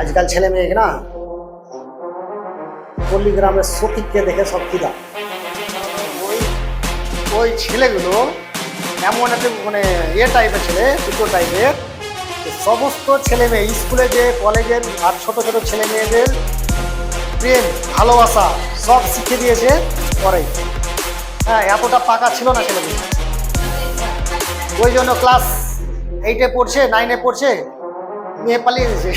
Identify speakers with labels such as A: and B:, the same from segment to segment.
A: আজকাল ছেলে মেয়ে না পল্লী গ্রামের সফিককে দেখে সব খিদা ওই ওই ছেলেগুলো এমন একটা মানে এ টাইপের ছেলে, দুটো টাইপের সমস্ত ছেলে মেয়ে, স্কুলে যে কলেজের আর ছোট ছোট ছেলে মেয়েদের প্রেম, ভালোবাসা সব শিখে দিয়েছে পরে। হ্যাঁ এতটা পাকা ছিল না ছেলেমেয়ে ওই জন্য ক্লাস এইটে পড়ছে নাইনে পড়ছে মেয়ে পালিয়ে দিয়েছে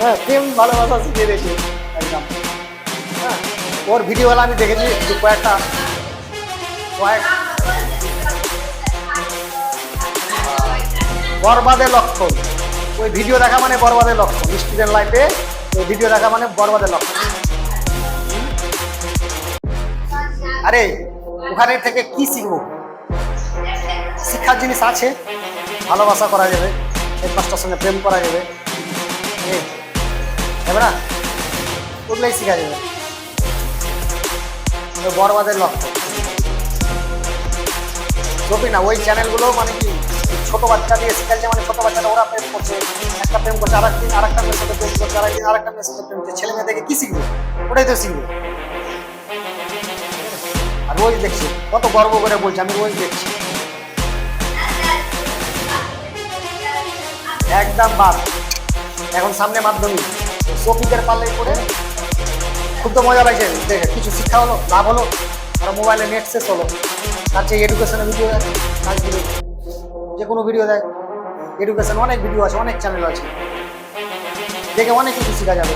A: হ্যাঁ প্রেম ভালোবাসা শিখিয়ে দিয়েছে, একদম। হ্যাঁ ওর ভিডিওগুলো আমি দেখেছি কয়েকটা, কয়েক বরবাদের লক্ষণ ওই ভিডিও দেখা মানে বরবাদের লক্ষণ স্টুডেন্ট লাইফে ওই ভিডিও দেখা মানে বরবাদের লক্ষণ আরে, ওখানে থেকে কি শিখব? শিক্ষার জিনিস আছে, ভালোবাসা করা যাবে হেডমাস্টার সঙ্গে প্রেম করা যাবে। এ, যাবে না ওগুলোই শেখা যাবে। ওই বরবাদের লক্ষ্য। ছবি না ওই চ্যানেলগুলো মানে কি ছোট বাচ্চা দিয়ে শেখাচ্ছে মানে ছোট বাচ্চাটা ওরা প্রেম করছে একটা প্রেম করছে আর একদিন আর একটা মেয়ের সাথে প্রেম করছে আর একদিন আর মেয়ের সাথে প্রেম করছে। ছেলে মেয়ে দেখে কি শিখবে? ওটাই তো শিখবে। আর রোজ দেখছি কত গর্ব করে বলছি আমি রোজ দেখছি। একদম বাদ। এখন সামনে মাধ্যমিক। সফিকের পাল্লে করে খুব তো মজা লাগছে দেখে, কিছু শিক্ষা হলো, লাভ হলো, আর মোবাইলে নেট শেষ হলো। তার চেয়ে এডুকেশনের ভিডিও দেয় যে কোনো ভিডিও দেয় এডুকেশন অনেক ভিডিও আছে, অনেক চ্যানেল আছে। দেখে অনেক কিছু শেখা যাবে।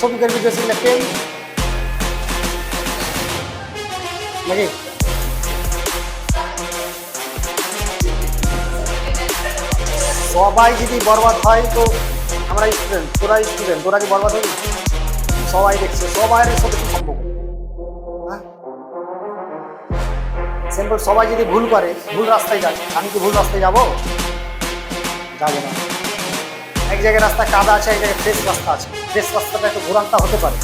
A: সফিকের ভিডিও শিখলে প্রেম নাকি? সবাই যদি বরবাদ হয় তো আমরা স্টুডেন্ট তোরা স্টুডেন্ট তোরা কি বরবাদ হবি? সবাই দেখছে সবাই সাথে কি সম্পর্ক? হ্যাঁ? সিম্পল সবাই যদি ভুল করে, ভুল রাস্তায় যায় আমি কি ভুল রাস্তায় যাব? যাব না। এক জায়গায় রাস্তা কাদা আছে, এক জায়গায় ফ্রেশ রাস্তা আছে। ফ্রেশ রাস্তাটা একটু ঘোরান্তা হতে পারে।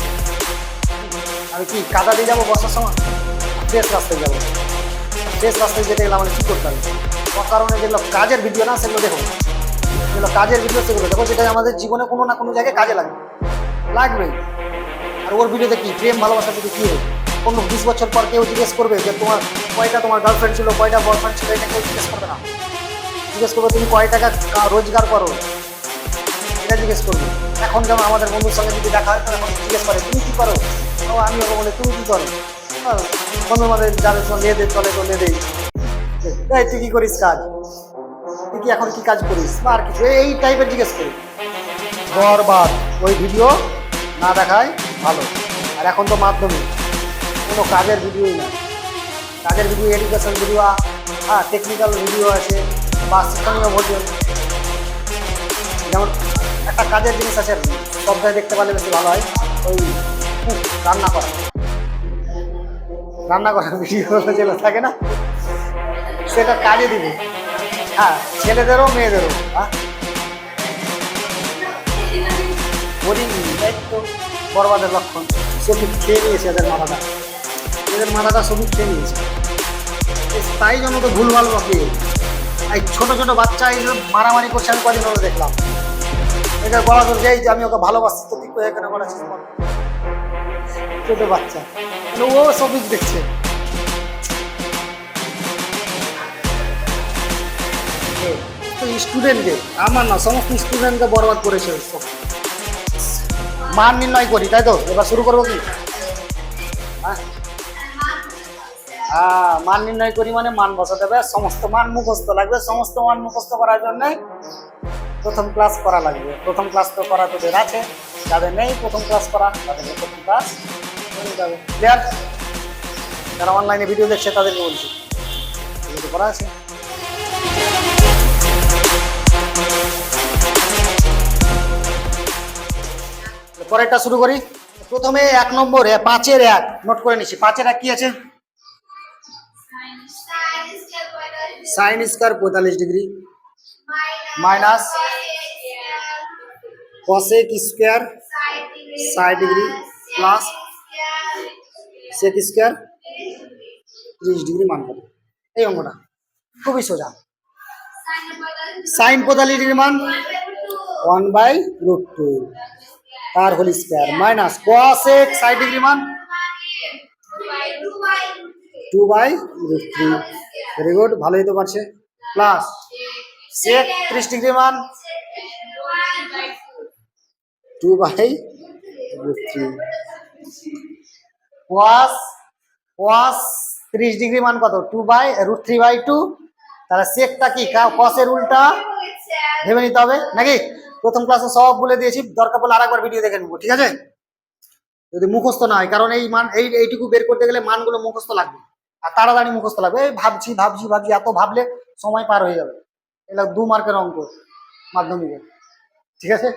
A: আমি কি কাদা দিয়ে যাব বর্ষার সময়? ফ্রেশ রাস্তায় যাব। ফ্রেশ রাস্তায় যেতে গেলে আমাকে কী করতে হবে? কারণে যেগুলো কাজের ভিডিও না, সেগুলো দেখো। যেগুলো কাজের ভিডিও সেগুলো। দেখো যেটা আমাদের জীবনে কোনো না কোনো জায়গায় কাজে লাগবে। লাগবেই আর ওর ভিডিওতে কি? প্রেম ভালোবাসা যদি কী? হবে কোনো বিশ বছর পর কেউ জিজ্ঞেস করবে যে তোমার কয়টা তোমার গার্লফ্রেন্ড ছিল কয়টা বয়ফ্রেন্ড ছিল এটা কেউ জিজ্ঞেস করবে না। জিজ্ঞেস করবে তুমি কয় টাকা রোজগার করো? এটা জিজ্ঞেস করবে। এখন যেমন আমাদের বন্ধুর সঙ্গে যদি দেখা হয় তো এখন জিজ্ঞেস করে তুমি কী করো? ও আমি ওকে বলে তুমি কী করো? হ্যাঁ, বন্ধু আমাদের যাদের সঙ্গে লেদে চলে তো লেদেই তুই কী করিস কাজ? তুই কি এখন কি কাজ করিস? বা আর কিছু, এই টাইপের জিজ্ঞেস করি। বরবাদ, ওই ভিডিও না দেখায় ভালো। আর এখন তো মাধ্যমিক, কোনো কাজের ভিডিওই না। কাজের ভিডিও এডুকেশন ভিডিও হ্যাঁ টেকনিক্যাল ভিডিও আছে, বা শিক্ষণীয় ভিডিও যেমন একটা কাজের জিনিস আছে সবটাই দেখতে পারলে বেশি ভালো হয়। ওই রান্না করা। রান্না করার ভিডিও যেগুলো থাকে না, সেটা কাজে দিবে। হ্যাঁ ছেলেদেরও, মেয়েদেরও হ্যাঁ? বরবাদের লক্ষণ। সবুজ খেয়ে নিয়েছে এদের মাথাটা। এদের মাথাটা সবুজ খেয়ে নিয়েছে। তাই জন্য তো ভুলভাল বাকি। এই ছোট ছোট বাচ্চা এই মারামারি করছে, আমি কদিন দেখলাম। এটা বলা তো যাই যে আমি ওকে ভালোবাসি, তো তুই এখানে বলা। ছোট বাচ্চা। ও সবুজ দেখছে। স্টুডেন্টকে আমার না, সমস্ত স্টুডেন্টকে বরবাদ করেছে। মান নির্ণয় করি, তাই তো? এবার শুরু করব কি? হ্যাঁ? হ্যাঁ মান নির্ণয় করি মানে মান বসাতে হবে। সমস্ত মান মুখস্থ লাগবে। সমস্ত মান মুখস্থ করার জন্য প্রথম ক্লাস করা লাগবে। প্রথম ক্লাস তো করা তোদের আছে, যাদের নেই, প্রথম ক্লাস করা তাদেরকে প্রথম ক্লাস যাবে। ক্লিয়ার যারা অনলাইনে ভিডিও দেখছে, তাদেরকে বলছি। করা আছে। পরেরটা শুরু করি। প্রথমে এক নম্বরে পাঁচের এক, নোট করে নিচ্ছি। পাঁচের এক কি আছে? সাইন স্কোয়ার পঁয়তাল্লিশ ডিগ্রি। মাইনাস কসেক স্কোয়ার ষাট ডিগ্রি প্লাস সেক স্কোয়ার ত্রিশ ডিগ্রি মান কত এই অঙ্কটা খুবই সোজা। সাইন পঁয়তাল্লিশ ডিগ্রি মান ওয়ান বাই রুট টু তার whole square. Minus cos x ষাট ডিগ্রি মান? Two by root three very good ভালোই তো পারছে। প্লাস সেক ত্রিশ ডিগ্রি মান? টু বাই রুট থ্রি ওয়াস ওয়াস ত্রিশ ডিগ্রি মান কত? Two by root three by two তাহলে সেকটা কি? কসের উল্টা ভেবে নিতে হবে। নাকি? প্রথম ক্লাসে সব বলে দিয়েছি, দরকার পড়লে আরেকবার ভিডিও দেখে নেব, ঠিক আছে? যদি মুখস্থ না হয়, কারণ এই মান, এই, এইটুকু বের করতে গেলে মানগুলো মুখস্থ লাগবে। আর তাড়াতাড়ি মুখস্থ লাগবে। এই ভাবছি ভাবছি ভাবছি, এত ভাবলে সময় পার হয়ে যাবে। এটা দু মার্কের অঙ্ক মাধ্যমিকে, ঠিক আছে?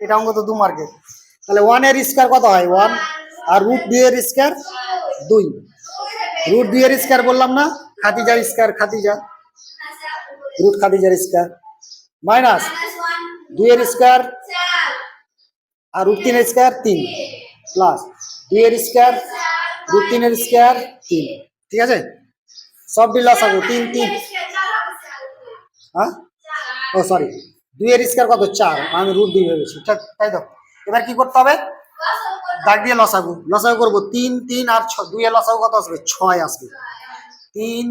A: এটা অঙ্ক তো দু মার্কের তাহলে ওয়ানের স্কোয়ার কত হয়? ওয়ান আর রুট দুই এর স্কোয়ার দুই। রুট দুই এর স্কোয়ার বললাম না খাতিজার স্কোয়ার খাতিজা রুট খাতিজার স্কোয়ার মাইনাস দুই এর স্কোয়ার আর রুট তিনের স্কোয়ার তিন। প্লাস দুই এর স্কোয়ার রুট তিনের স্কোয়ার তিন। ঠিক আছে? সব বিল আসাবো তিন তিন। হ্যাঁ? ও সরি দুই এর স্কোয়ার কত? চার। আমি রুট দুই ভেবেছি। তাই তো। এবার কি করতে হবে? দাগ দিয়ে লসাগু লসাগু করব। তিন তিন আর ছ দুই এর লসাগু কত আসবে? ছয় আসবে। তিন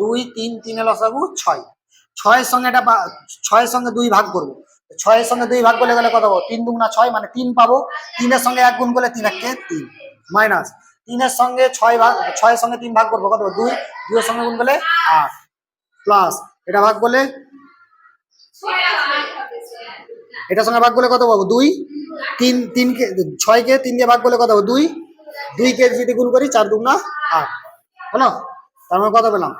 A: দুই, তিন তিন লসাগু ছয়। ছয়ের সঙ্গে এটা ছয়ের সঙ্গে দুই ভাগ করব। ছয়ের সঙ্গে দুই ভাগ করলে গেলে কত পাবো? তিন দুগুণা ছয় মানে তিন পাবো। তিনের সঙ্গে এক গুণ করলে তিন একে তিন মাইনাস তিনের সঙ্গে ছয় ভাগ, ছয়ের সঙ্গে তিন ভাগ করব কত? দুই। দুইয়ের সঙ্গে গুণ করলে আট প্লাস এটা ভাগ করলে এটার সঙ্গে ভাগ করলে কত পাবো? দুই। তিন তিন তিনকে ছয়কে তিন দিয়ে ভাগ করলে কত পাবো? দুই। দুইকে যদি গুণ করি, চার দুগুণা আট। হলো? তার মানে কত পেলাম?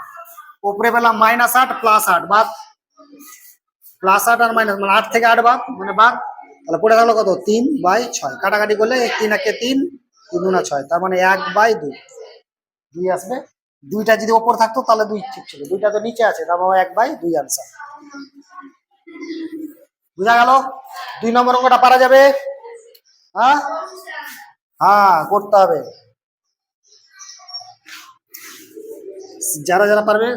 A: উপরে পেলাম মাইনাস আট প্লাস আট। বাদ প্লাস আট আর মাইনাস মানে আট থেকে আট বাদ মানে বাদ, তাহলে পড়ে থাকল কত? তিন বাই ছয়। কাটাকাটি করলে তিন একে তিন তিন দুনা ছয়। তার মানে এক বাই দুই। দুই আসবে। দুইটা যদি ওপর থাকতো, তাহলে দুই ঠিক ছিল। দুইটা তো নিচে আছে, তার মানে এক বাই দুই আনসার বুঝা গেল? দুই নম্বর অঙ্কটা পারা যাবে। হ্যাঁ? হ্যাঁ করতে হবে। যারা যারা পারবে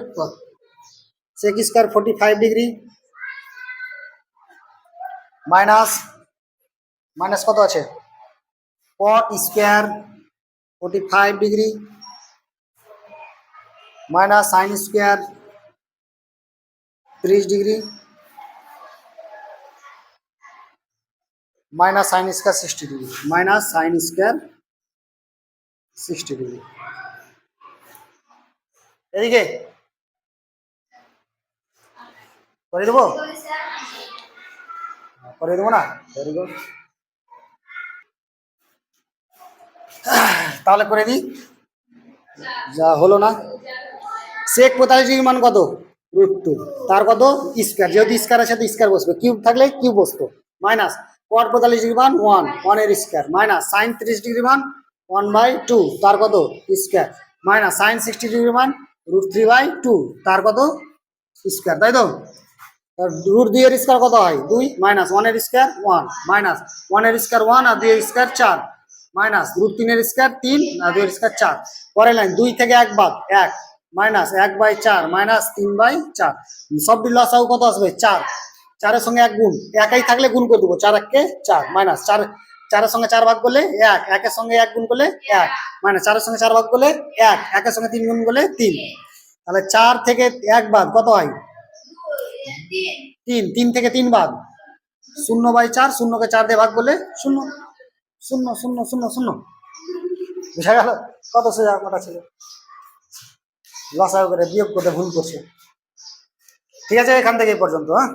A: sec square forty five degree minus minus কত আছে? Cot square forty five degree minus sine square ত্রিশ degree minus sine square sixty degree minus sine square sixty degree এদিকে? করে দেবো? করে দেবো না? ভেরি গুড তাহলে করে দিই। যা হলো না। সেক পঁয়তাল্লিশ ডিগ্রি মান কত? রুট টু তার কত? স্কোয়ার যেহেতু স্কোয়ার আছে তো স্কোয়ার বসবে। কিউব থাকলে কিউব বসতো। মাইনাস কট পঁয়তাল্লিশ ডিগ্রি মান ওয়ান ওয়ানের স্কোয়ার মাইনাস সাইন ত্রিশ ডিগ্রি মান ওয়ান বাই টু তার কত? Square minus sine sixty degree মান রুট থ্রি বাই টু তার কত? স্কোয়ার তাই তো? রুট দুইয়ের স্কোয়ার কত হয়? দুই মাইনাস ওয়ানের স্কোয়ার ওয়ান মাইনাস ওয়ানের স্কোয়ার ওয়ান আর দুইয়ের স্কোয়ার চার মাইনাস রুট তিনের স্কোয়ার তিন আর দুইয়ের স্কোয়ার চার। পরের লাইন দুই থেকে এক বাদ, এক মাইনাস এক বাই চার মাইনাস তিন বাই চার। সব লসাগু কত আসবে? চার। চারের সঙ্গে এক গুণ, একাই থাকলে গুণ করে দেবো, চার এককে চার মাইনাস চার, চারের সঙ্গে চার ভাগ করলে এক, একের সঙ্গে এক গুণ করলে এক মাইনাস চারের সঙ্গে চার ভাগ করলে এক, একের সঙ্গে তিন গুণ করলে তিন। তাহলে চার থেকে এক বাদ কত হয়? তিন তিন থেকে তিন ভাগ। শূন্য বাই চার, শূন্যকে চার দিয়ে ভাগ করলে শূন্য। শূন্য শূন্য শূন্য শূন্য। বুঝা গেল? কত সোজা কটা ছিল? লসা করে বিয়োগ করতে ভুল করছে। ঠিক আছে, এখান থেকে পর্যন্ত হ্যাঁ?